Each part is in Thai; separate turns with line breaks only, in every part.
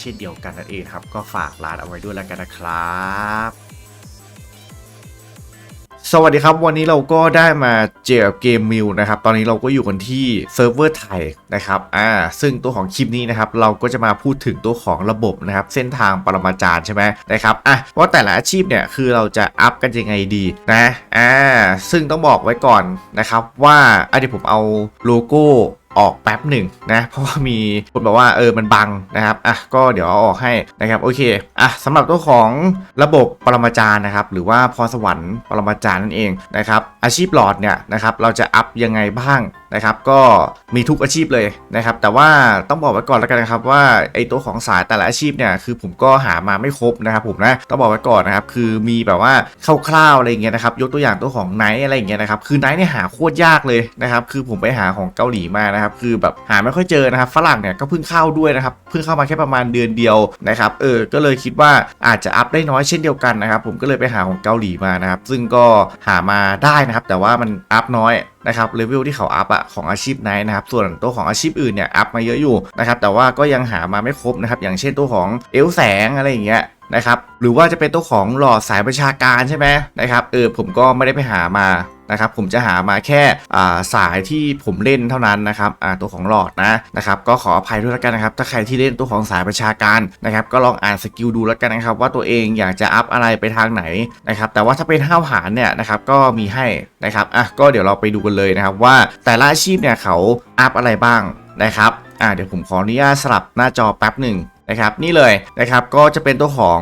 เช่นเดียวกันนั่นเองครับ ก็ฝากร้านเอาไว้ด้วยแล้วกันนะครับสวัสดีครับ วันนี้เราก็ได้มาเจอกับเกมมิวนะครับ ตอนนี้เราก็อยู่กันที่เซิร์ฟเวอร์ไทยนะครับอ่าซึ่งตัวของคลิปนี้นะครับ เราก็จะมาพูดถึงตัวของระบบนะครับ เส้นทางปรมาจารย์ใช่ไหมนะครับอะว่าแต่ละอาชีพเนี่ยคือเราจะอัพกันยังไงดีนะอ่าซึ่งต้องบอกไว้ก่อนนะครับว่าอะเดี๋ยวผมเอาโลโก้ ออกแป๊บหนึ่งนะเพราะว่ามีคนบอกว่าเออมันบังนะครับอะก็เดี๋ยวเอาออกให้นะครับโอเคอะสำหรับตัวของระบบปรมาจารย์นะครับหรือว่าพรสวรรค์ปรมาจารย์นั่นเองนะครับอาชีพหลอดเนี่ยนะครับเราจะอัพยังไงบ้าง นะครับก็มีทุกอาชีพเลยนะครับแต่ว่าต้องบอกไว้ก่อนแล้วกันนะครับว่าไอตัวของสายแต่ละอาชีพเนี่ยคือผมก็หามาไม่ครบนะครับผมนะต้องบอกไว้ก่อนนะครับคือมีแบบว่าคร่าวๆอะไรเงี้ยนะครับยกตัวอย่างตัวของไนท์อะไรเงี้ยนะครับคือไนท์เนี่ยหาโคตรยากเลยนะครับคือผมไปหาของเกาหลีมานะครับคือแบบหาไม่ค่อยเจอนะครับฝรั่งเนี่ยก็เพิ่งเข้าด้วยนะครับเพิ่งเข้ามาแค่ประมาณเดือนเดียวนะครับเออก็เลยคิดว่าอาจจะอัพได้น้อยเช่นเดียวกันนะครับผมก็เลยไปหาของเกาหลีมานะครับซึ่งก็หามาได้นะครับแต่ว่ามันอัพน้อยนะครับเลเวลที่เขาอัพอะของอาชีพไนนะครับส่วนตัวของอาชีพอื่นเนี่ยอัพมาเยอะอยู่นะครับแต่ว่าก็ยังหามาไม่ครบนะครับอย่างเช่นตัวของเอลแสงอะไรอย่างเงี้ยนะครับหรือว่าจะเป็นตัวของหลอดสายประชาการใช่ไหมนะครับเออผมก็ไม่ได้ไปหามา นะครับผมจะหามาแค่าสายที่ผมเล่นเท่านั้นนะครับตัวของหลอดนะนะครับก็ขออภัยด้วยแล้วกันนะครับถ้าใครที่เล่นตัวของสายประชาการนะครับก็ลองอ่านสกิลดูแล้วกันนะครับว่าตัวเองอยากจะอัพอะไรไปทางไหนนะครับแต่ว่าถ้าเป็นห้าวหารเนี่ยนะครับก็มีให้นะครับอะก็เดี๋ยวเราไปดูกันเลยนะครับว่าแต่ละอาชีพเนี่ยเขาอัพอะไรบ้างนะครับอ่าเดี๋ยวผมขออนุญาตสลับหน้าจอแป๊บหนึ่งนะครับนี่เลยนะครับก็จะเป็นตัวของ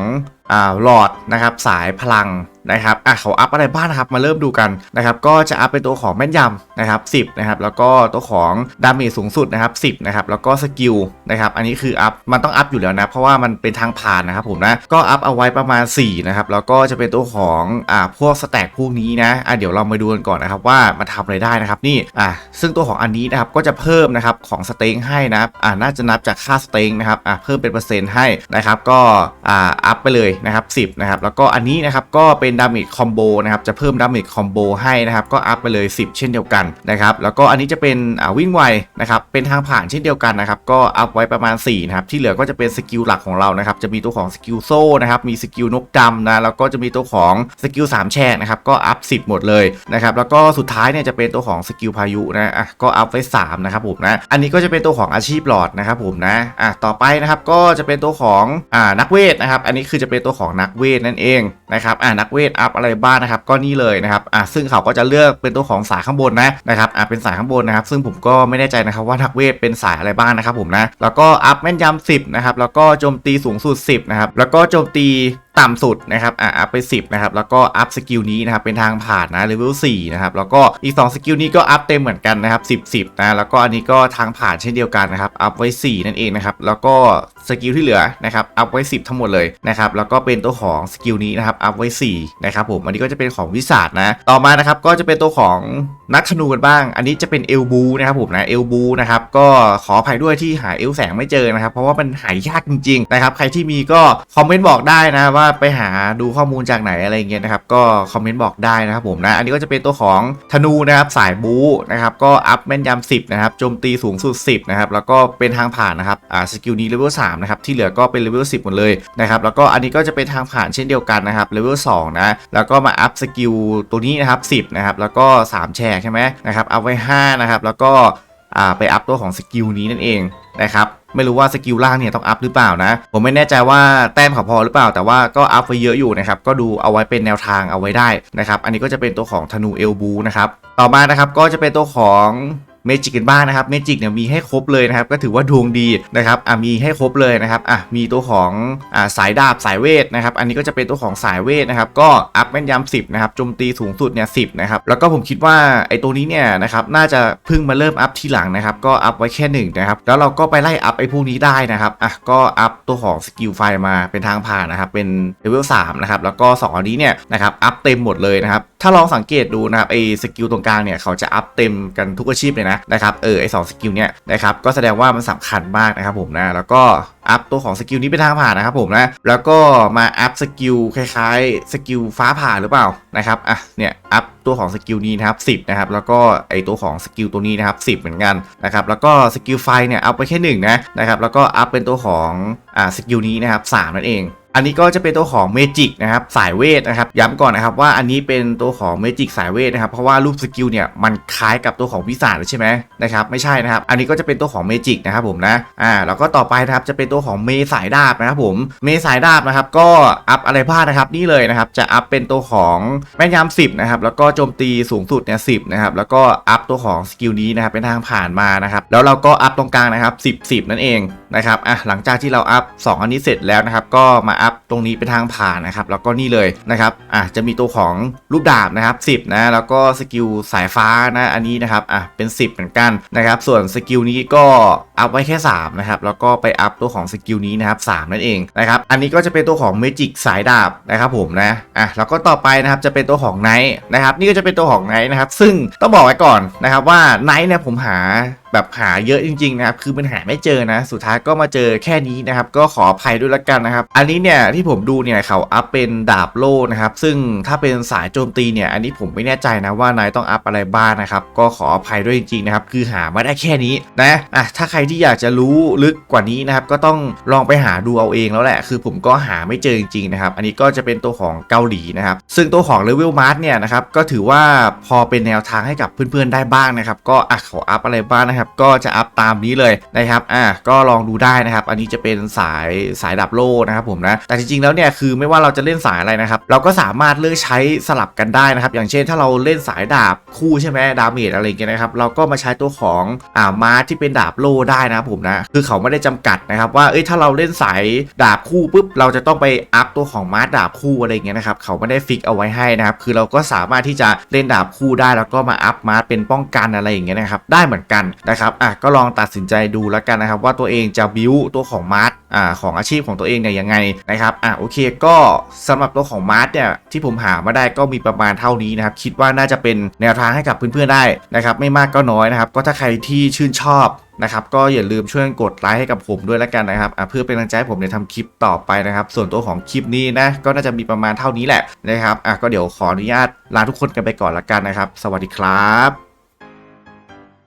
อ่าหลอดนะครับสายพลัง นะครับอะเขาอัพอะไรบ้างนะครับมาเริ่มดูกันนะครับก็จะอัพเป็นตัวของแม่นยำนะครับ10นะครับแล้วก็ตัวของดาเมจสูงสุดนะครับ10นะครับแล้วก็สกิลนะครับอันนี้คืออัพมันต้องอัพอยู่แล้วนะเพราะว่ามันเป็นทางผ่านนะครับผมนะก็อัพเอาไว้ประมาณ4นะครับแล้วก็จะเป็นตัวของอ่าพวกสแต็กพวกนี้นะอะเดี๋ยวเรามาดูกันก่อนนะครับว่ามันทำอะไรได้นะครับนี่อะซึ่งตัวของอันนี้นะครับก็จะเพิ่มนะครับของสเต็งให้นะครับอ่าน่าจะนับจากค่าสเต็งนะครับอะเพิ่มเป็นเปอร์เซ็นต์ให้นะครับก็อ่าอัพไปเลยนะครับ10นะครับแล้วก็อันนี้นะครับก็เป็นดาเมจคอมโบนะครับจะเพิ่มดาเมจคอมโบให้นะครับก็อัพไปเลย 10 เช่นเดียวกันนะครับแล้วก็อันนี้จะเป็นอ่าวิ่งไวนะครับเป็นทางผ่านเช่นเดียวกันนะครับก็อัพไว้ประมาณ4นะครับที่เหลือก็จะเป็นสกิลหลักของเรานะครับจะมีตัวของสกิลโซ่นะครับมีสกิลนกดำนะแล้วก็จะมีตัวของสกิล3แฉกนะครับก็อัพ 10 หมดเลยนะครับแล้วก็สุดท้ายเนี่ยจะเป็นตัวของสกิลพายุนะอะก็อัพไว้3นะครับผมนะอันนี้ก็จะเป็นตัวของอาชีพหลอดนะครับผมนะอะต่อไปนะครับก็จะเป็นตัวของอ่านักเวทนะครับอันนี้คือจะเป็นตัวของนักเวทนั่นเองนะครับอ่านักเวทอัพอะไรบ้างนะครับก็นี่เลยนะครับอ่าซึ่งเขาก็จะเลือกเป็นตัวของสายข้างบนนะนะครับอ่าเป็นสายข้างบนนะครับ ซึ่งผมก็ไม่แน่ใจนะครับว่านักเวทเป็นสายอะไรบ้างนะครับผมนะแล้วก็อัพแม่นยำ10นะครับแล้วก็โจมตีสูงสุด 10นะครับแล้วก็โจมตีต่ำสุดนะครับอะอัพไป 10นะครับแล้วก็อัพสกิลนี้นะครับเป็นทางผ่านนะเลเวล4นะครับแล้วก็อีก 2 สกิลนี้ก็อัพเต็มเหมือนกันนะครับ10 10นะแล้วก็อันนี้ก็ทางผ่านเช่นเดียวกันนะครับอัพไว้ 4 นั่นเองนะครับแล้วก็ สกิลที่เหลือนะครับอัพไว้ 10 ทั้งหมดเลยนะครับแล้วก็เป็นตัวของสกิลนี้นะครับอัพไว้4นะครับผมอันนี้ก็จะเป็นของวิสาดนะต่อมานะครับก็จะเป็นตัวของนักธนูกันบ้าง อันนี้จะเป็นเอลบูนะครับผมนะเอลบูนะครับก็ขออภัยด้วยที่หาเอลแสงไม่เจอนะครับ เพราะว่ามันหายากจริงๆนะครับใครที่มีก็คอมเมนต์บอกได้นะว่าไปหาดูข้อมูลจากไหนอะไรเงี้ยนะครับก็คอมเมนต์บอกได้นะครับผมนะอันนี้ก็จะเป็นตัวของธนูนะครับสายบูนะครับก็อัพแม่นยำ10นะครับโจมตีสูงสุด 10นะครับแล้วก็เป็นทางผ่านนะครับอ่าสกิลนี้เลเวล3นะครับที่เหลือก็เป็นเลเวล10 หมดเลยนะครับแล้วก็อันนี้ก็จะเป็นทางผ่านเช่นเดียวกันนะครับเลเวล2นะแล้วก็มาอัพสกิลตัวนี้นะครับ10นะครับแล้วก็ 3 แชร์ใช่ไหมนะครับเอาไว้5นะครับแล้วก็ไปอัพตัวของสกิลนี้นั่นเองนะครับไม่รู้ว่าสกิลล่างเนี่ยต้องอัพหรือเปล่านะ ผมไม่แน่ใจว่าแต้มเขาพอหรือเปล่า แต่ว่าก็อัพไว้เยอะอยู่นะครับก็ดูเอาไว้เป็นแนวทางเอาไว้ได้นะครับอันนี้ก็จะเป็นตัวของธนูเอลบูนะครับต่อมานะครับก็จะเป็นตัวของ เมจิกกันบ้างนะครับเมจิกเนี่ยมีให้ครบเลยนะครับก็ถือว่าดวงดีนะครับอะมีให้ครบเลยนะครับอะมีตัวของอ่าสายดาบสายเวทนะครับอันนี้ก็จะเป็นตัวของสายเวทนะครับก็อัพแม่นยำ10นะครับโจมตีสูงสุดเนี่ยสินะครับแล้วก็ผมคิดว่าไอ้ตัวนี้เนี่ยนะครับน่าจะเพิ่งมาเริ่มอัพทีหลังนะครับก็อัพไว้แค่หนึ่งนะครับแล้วเราก็ไปไล่อัพไอ้พวกนี้ได้นะครับอะก็อัพตัวของสกิลไฟมาเป็นทางผ่านนะครับเป็นเลเวล3นะครับแล้วก็สองอันนี้เนี่ยนะครับอัพเต็มหมดเลยนะครับถ้าลองสังเกตดูนะครับไอ้สกิลตรงกลางเนี่ยเขาจะอัพเต็มกันทุกอาชีพเลยนะนะครับเออไอ้สองสกิลเนี่ยนะครับก็แสดงว่ามันสำคัญมากนะครับผมนะแล้วก็อัพตัวของสกิลนี้เป็นทางผ่านนะครับผมนะแล้วก็มาอัพสกิลคล้ายๆสกิลฟ้าผ่าหรือเปล่านะครับอะเนี่ยอัพตัวของสกิลนี้นะครับ10นะครับแล้วก็ไอตัวของสกิลตัวนี้นะครับ10 เหมือนกันนะครับแล้วก็สกิลไฟเนี่ยอัพไปแค่1นะนะครับแล้วก็อัพเป็นตัวของอ่าสกิลนี้นะครับ3นั่นเอง อันนี้ก็จะเป็นตัวของเมจิกนะครับสายเวทนะครับ ย้ำก่อนนะครับว่าอันนี้เป็นตัวของเมจิกสายเวทนะครับเพราะว่ารูปสกิลเนี่ยมันคล้ายกับตัวของวิสาใช่ไหมนะครับไม่ใช่นะครับ อันนี้ก็จะเป็นตัวของเมจิกนะครับผมนะอ่าแล้วก็ต่อไปนะครับจะเป็นตัวของเมสายดาบนะครับผมเมสายดาบนะครับก็อัพอะไรบ้างนะครับนี่เลยนะครับจะอัพเป็นตัวของแม่นยำ10นะครับแล้วก็โจมตีสูงสุดเนี่ยสินะครับแล้วก็อัพตัวของสกิลนี้นะครับเป็นทางผ่านมานะครับแล้วเราก็อัพตรงกลางนะครับ10 10 นั่นเองนะครับอะหลังจากที่เราอัพ2อันนี้เสร็จแล้วนะครับก็มาอัพตรงนี้เป็นทางผ่านนะครับแล้วก็นี่เลยนะครับอะจะมีตัวของรูปดาบนะครับ10นะแล้วก็สกิลสายฟ้านะอันนี้นะครับอะเป็น 10 เหมือนกันนะครับส่วนสกิลนี้ก็อัพไว้แค่3นะครับแล้วก็ไปอัพตัวของสกิลนี้นะครับ3นั่นเองนะครับอันนี้ก็จะเป็นตัวของเมจิกสายดาบนะครับผมนะอะแล้วก็ต่อไปนะครับจะเป็นตัวของไนท์นะครับนี่ก็จะเป็นตัวของไนท์นะครับซึ่งต้องบอกไว้ก่อนนะครับว่าไนท์เนี่ยผมหาแบบหาเยอะจริงๆนะครับคือมันหาไม่เจอนะ สุดท้ายก็มาเจอแค่นี้นะครับก็ขออภัยด้วยละกันนะครับ อันนี้เนี่ยที่ผมดูเนี่ยเขาอัพเป็นดาบโล่นะครับ ซึ่งถ้าเป็นสายโจมตีเนี่ย อันนี้ผมไม่แน่ใจนะว่านายต้องอัพอะไรบ้างนะครับ ก็ขออภัยด้วยจริงๆนะครับ คือหามาได้แค่นี้นะอะถ้าใครที่อยากจะรู้ลึกกว่านี้นะครับ ก็ต้องลองไปหาดูเอาเองแล้วแหละ คือผมก็หาไม่เจอจริงๆนะครับ อันนี้ก็จะเป็นตัวของเกาหลีนะครับ ซึ่งตัวของเลเวลมาร์เนี่ยนะครับ ก็ถือว่าพอเป็นแนวทางให้กับเพื่อนๆได้บ้างนะครับ ก็อะเขาอัพอะไรบ้างนะครับ ก็จะอัพตามนี้เลยนะครับ อะก็ลองดูได้นะครับ อันนี้จะเป็นสายสายดับโล่นะครับผมนะแต่จริงๆแล้วเนี่ยคือไม่ว่าเราจะเล่นสายอะไรนะครับเราก็สามารถเลือกใช้สลับกันได้นะครับ อย่างเช่นถ้าเราเล่นสายดาบคู่ใช่ไหมดาเมจอะไรเงี้ยนะครับเราก็มาใช้ตัวของอ่ามาร์ที่เป็นดาบโล่ได้นะครับผมนะคือเขาไม่ได้จำกัดนะครับว่าเอ้ยถ้าเราเล่นสายดาบคู่ปุ๊บเราจะต้องไปอัพตัวของมาร์ดาบคู่อะไรเงี้ยนะครับเขาไม่ได้ฟิกเอาไว้ให้นะครับคือเราก็สามารถที่จะเล่นดาบคู่ได้ แล้วก็มาอัพมาร์เป็นป้องกันอะไรอย่างเงี้ยนะครับได้เหมือนกันนะครับอะก็ลองตัดสินใจดูแล้วกันนะครับว่าตัวเองจะบิวตัวของมาร์อ่าของอาชีพของตัวเองเนี่ยยังไงนะครับอะโอเคก็สำหรับตัวของมาร์เนี่ยที่ผมหามาได้ก็มีประมาณเท่านี้นะครับคิดว่าน่าจะเป็นแนวทางให้กับเพื่อนๆได้นะครับไม่มากก็น้อยนะครับก็ถ้าใครที่ชื่นชอบนะครับก็อย่าลืมช่วยกดไลค์ให้กับผมด้วยแล้วกันนะครับอะเพื่อเป็นกำลังใจให้ผมในทำคลิปต่อไปนะครับ ส่วนตัวของคลิปนี้นะก็น่าจะมีประมาณเท่านี้แหละนะครับอะก็เดี๋ยวขออนุญาตลาทุกคนกันไปก่อนละกันนะครับ สวัสดีครับ